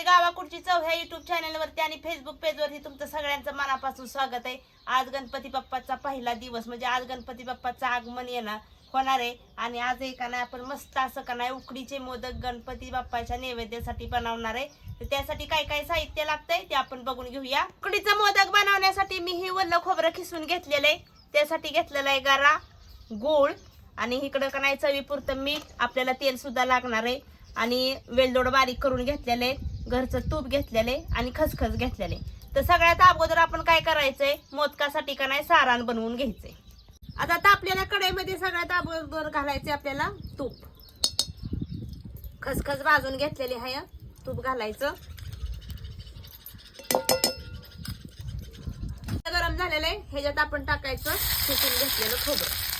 मंडळी चव ह्या युट्यूब चॅनलवरती आणि फेसबुक पेजवरती तुमचं सगळ्यांचं मनापासून स्वागत आहे. आज गणपती बाप्पाचा पहिला दिवस म्हणजे आज गणपती बाप्पाचं आगमन येणार होणार आहे. आणि आज एका नाही आपण मस्त असं का नाही उकडीचे मोदक गणपती बाप्पाच्या नैवेद्यासाठी बनवणार आहे. तर त्यासाठी काय काय साहित्य लागतंय ते आपण बघून घेऊया. उकडीचं मोदक बनवण्यासाठी मी हे वल्ल खोबरं खिसून घेतलेलं आहे. त्यासाठी घेतलेलं आहे गारा गोळ आणि इकडं का नाही चवीपुरतं मीठ आपल्याला तेल सुद्धा लागणार आहे. आणि वेलदोड बारीक करून घेतलेले घरचं तूप घेतलेले आणि खसखस घेतलेले. तर सगळ्यात अगोदर आपण काय करायचंय? मोदकासाठी का नाही सारण बनवून घ्यायचंय. आता आता आपल्याला कढईमध्ये सगळ्यात अगोदर घालायचे आपल्याला तूप. खसखस भाजून घेतलेली आहे. तूप घालायचं. गरम झालेलं आहे. ह्याच्यात आपण टाकायचं शिकून घेतलेलं खोबरं.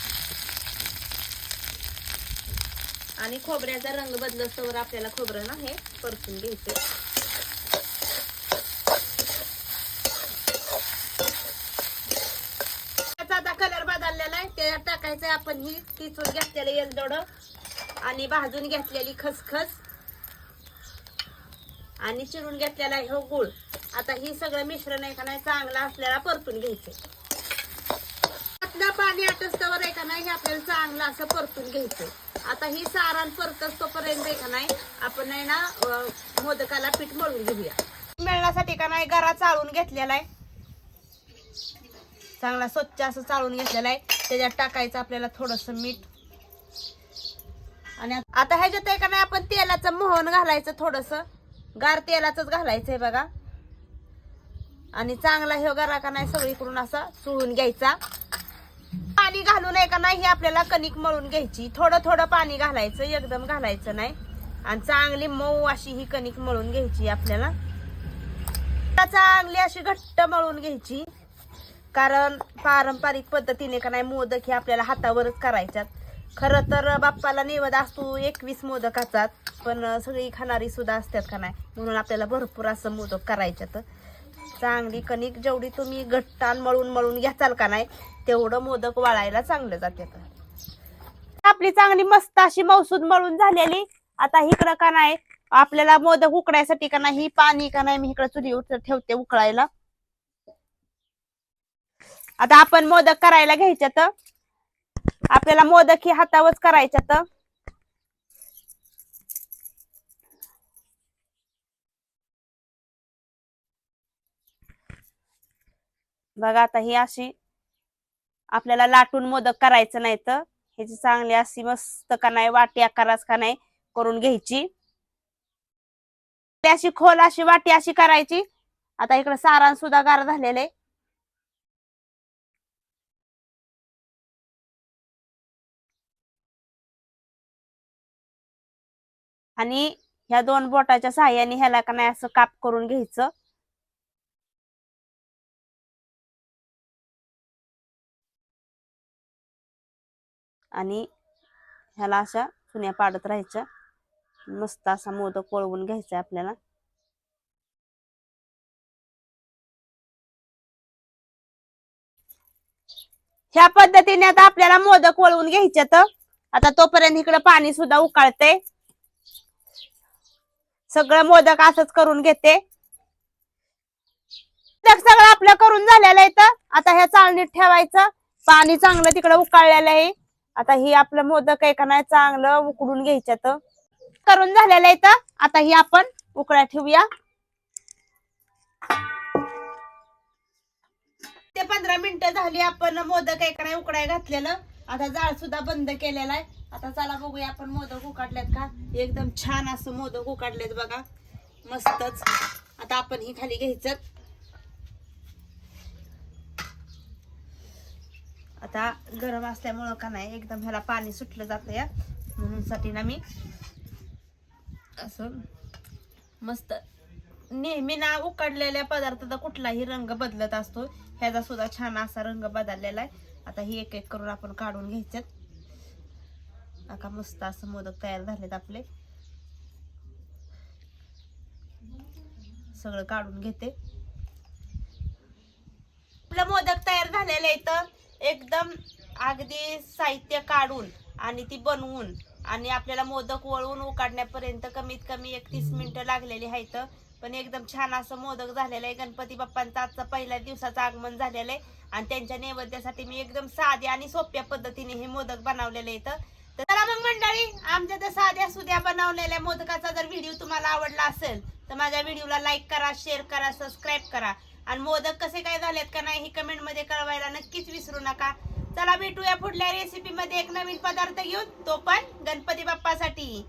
आणि खोबऱ्याचा रंग बदलस्तवर आपल्याला खोबरं ना हे परतून घ्यायचं. त्याचा आता कलर बदललेला आहे. त्याच्यात टाकायचं आपण ही किचून घेतलेलं येलदोड आणि भाजून घेतलेली खसखस. आणि चिरून घेतलेला आहे हो गुळ. आता ही सगळं मिश्रण आहे का नाही चांगलं असल्याला परतून घ्यायचं पाणी आटस्तवर आहे का नाही हे आपल्याला चांगलं असं परतून घ्यायचं आता ही सारण परतच तोपर्यंत आहे का नाही आपण आहे ना मोदकाला पीठ मळून घेऊया. मिळण्यासाठी का नाही गरा चाळून घेतलेला आहे. चांगला स्वच्छ असं चाळून घेतलेला आहे. त्याच्यात टाकायचं आपल्याला थोडस मीठ. आणि आता ह्याच्यात आहे का नाही आपण तेलाचं मोहन घालायचं थोडस. गार तेलाच घालायचंय बघा. आणि चांगला हे हो, गरा का नाही सगळीकडून असा चुळून घ्यायचा. पाणी घालून आहे का नाही हे आपल्याला कणिक मळून घ्यायची. थोडं थोडं पाणी घालायचं एकदम घालायचं नाही. आणि चांगली मऊ अशी ही कणिक मळून घ्यायची आपल्याला. चांगली अशी घट्ट मळून घ्यायची. कारण पारंपरिक पद्धतीने का नाही मोदक हे आपल्याला हातावरच करायच्यात. खरं तर बाप्पाला निवद असतो एकवीस मोदकाचाच. पण सगळी खाणारी सुद्धा असतात का नाही. म्हणून आपल्याला भरपूर असं मोदक करायच्यात. चांगली कणिक जेवढी तुम्ही घट्टान मळून मळून घ्याचाल का नाही तेवढं मोदक वाळायला चांगलं जाते आपली चांगली मस्त अशी मौसूद मळून झालेली आता इकडं का नाही आपल्याला मोदक उकडायसाठी का नाही पाणी का नाही मी इकडं चुली ठेवते उकळायला. आता आपण मोदक करायला घ्यायच्यात. आपल्याला मोदक ही हातावरच करायच्यात. बघा आता ही अशी आपल्याला लाटून मोदक करायचं नाही तर ह्याची चांगली अशी मस्त का नाही वाटी आकाराच का नाही करून घ्यायची. अशी खोल अशी वाटी अशी करायची. आता इकडे सारण सुद्धा गार झालेले. आणि ह्या दोन बोटाच्या सहाय्याने ह्याला का नाही असं काप करून घ्यायचं. आणि ह्याला अशा चुन्या पाडत राहायच्या. मस्त असा मोदक वळवून घ्यायचा आपल्याला. ह्या पद्धतीने आता आपल्याला मोदक वळवून घ्यायचे तर आता तोपर्यंत इकडे पाणी सुद्धा उकाळते. सगळं मोदक असंच करून घेते. सगळं आपलं करून झालेलं आहे तर आता ह्या चाळणीत ठेवायचं. पाणी चांगलं तिकडे उकाळलेलं आहे. आता ही आपलं मोदक आहे का नाही चांगलं उकडून घ्यायच्यात. करून झालेलं आहे तर आता ही आपण उकळ्या ठेवूया. ते पंधरा मिनिटं झाली आपण मोदक आहे का नाही उकडाय घातलेलं. आता जाळ सुद्धा बंद केलेला आहे. आता चला बघूया आपण मोदक उकाडलेत का. एकदम छान असं मोदक उकाडलेत बघा. मस्तच. आता आपण ही खाली घ्यायचं. आता गरम असल्यामुळं का नाही एकदम ह्याला पाणी सुटलं जातं या. म्हणून साठी ना मी असं मस्त नेहमी ना उकडलेल्या पदार्थाचा कुठलाही रंग बदलत असतो. ह्याचा सुद्धा छान असा रंग बदललेला आहे. आता ही एक एक करून आपण काढून घ्यायच्यात. आता मस्त असं मोदक तयार झालेत आपले. सगळं काढून घेते. आपलं मोदक तयार झालेलं आहे तर एकदम अगदी साहित्य काढून आणि ती बनवून आणि आपल्याला मोदक वळवून उकाडण्यापर्यंत कमीत कमी एकतीस मिनिटं लागलेली आहेत. पण एकदम छान असं मोदक झालेलं आहे. गणपती बाप्पांचा आजचा पहिल्या दिवसाचं आगमन झालेलं आहे. आणि त्यांच्या नैवेद्यासाठी मी एकदम साधे आणि सोप्या पद्धतीने हे मोदक बनवलेले आहेत. तर चला मग मंडळी आमच्या त्या साध्या सुद्या बनवलेल्या मोदकाचा जर व्हिडिओ तुम्हाला आवडला असेल तर माझ्या व्हिडिओला लाईक करा शेअर करा सबस्क्राईब करा. आणि मोदक कसे काय झालेत का नाही हे कमेंटमध्ये कळवायला नक्कीच विसरू नका. चला भेटूया पुढल्या रेसिपी मध्ये एक नवीन पदार्थ घेऊन. तो पण गणपती बाप्पासाठी.